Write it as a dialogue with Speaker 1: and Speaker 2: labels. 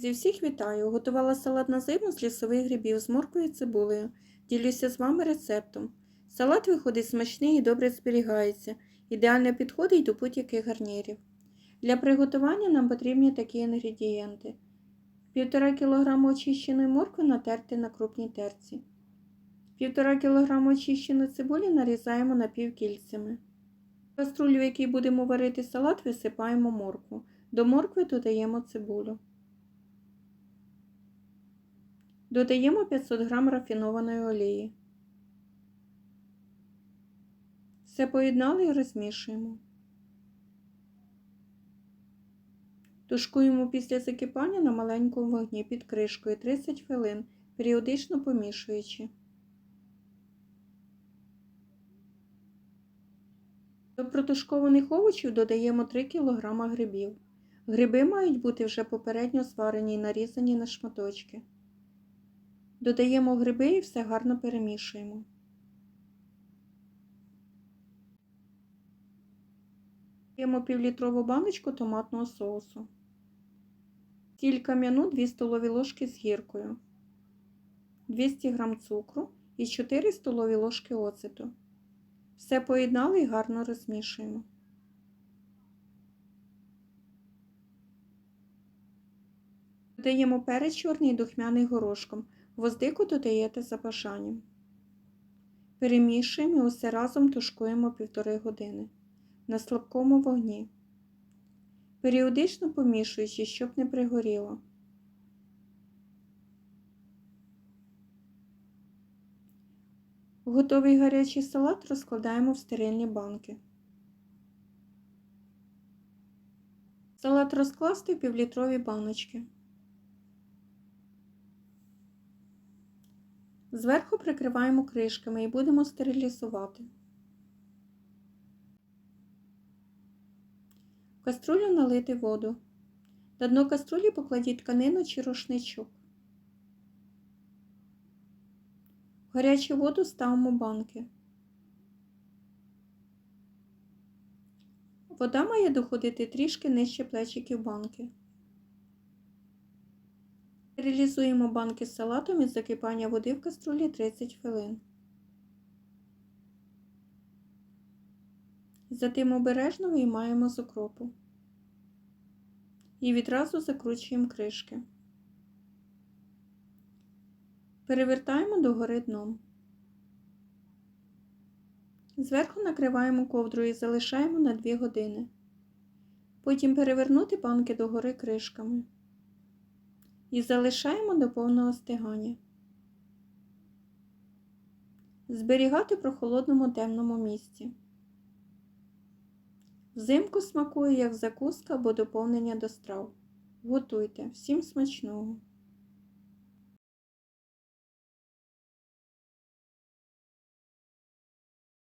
Speaker 1: Зі всіх вітаю! Готувала салат на зиму з лісових грибів з морквою і цибулею. Ділюся з вами рецептом. Салат виходить смачний і добре зберігається. Ідеально підходить до будь-яких гарнірів. Для приготування нам потрібні такі інгредієнти: 1,5 кг очищеної моркви натерти на крупній терці. 1,5 кг очищеної цибулі нарізаємо напівкільцями. В каструлю, в якій будемо варити салат, висипаємо моркву. До моркви додаємо цибулю. Додаємо 500 г рафінованої олії. Все поєднали і розмішуємо. Тушкуємо після закипання на маленькому вогні під кришкою 30 хвилин, періодично помішуючи. До протушкованих овочів додаємо 3 кг грибів. Гриби мають бути вже попередньо зварені і нарізані на шматочки. Додаємо гриби і все гарно перемішуємо. Додаємо півлітрову баночку томатного соусу. Сіль кам'яну 2 столові ложки з гіркою, 200 г цукру і 4 столові ложки оцету. Все поєднали і гарно розмішуємо. Додаємо перець чорний духмяний горошком. Гвоздику додаєте за бажанням. Перемішуємо і усе разом тушкуємо півтори години на слабкому вогні, періодично помішуючи, щоб не пригоріло. Готовий гарячий салат розкладаємо в стерильні банки. Салат розкласти в півлітрові баночки. Зверху прикриваємо кришками і будемо стерилізувати. В каструлю налити воду. На дно каструлі покладіть тканину чи рушничок. В гарячу воду ставимо банки. Вода має доходити трішки нижче плечиків банки. Стерилізуємо банки з салатом із закипання води в каструлі 30 хвилин. Затим обережно виймаємо з окропу і відразу закручуємо кришки. Перевертаємо догори дном. Зверху накриваємо ковдрою і залишаємо на 2 години. Потім перевернути банки догори кришками і залишаємо до повного стигання. Зберігати про холодному темному місці. Взимку смакує як закуска або доповнення до страв. Готуйте. Всім смачного!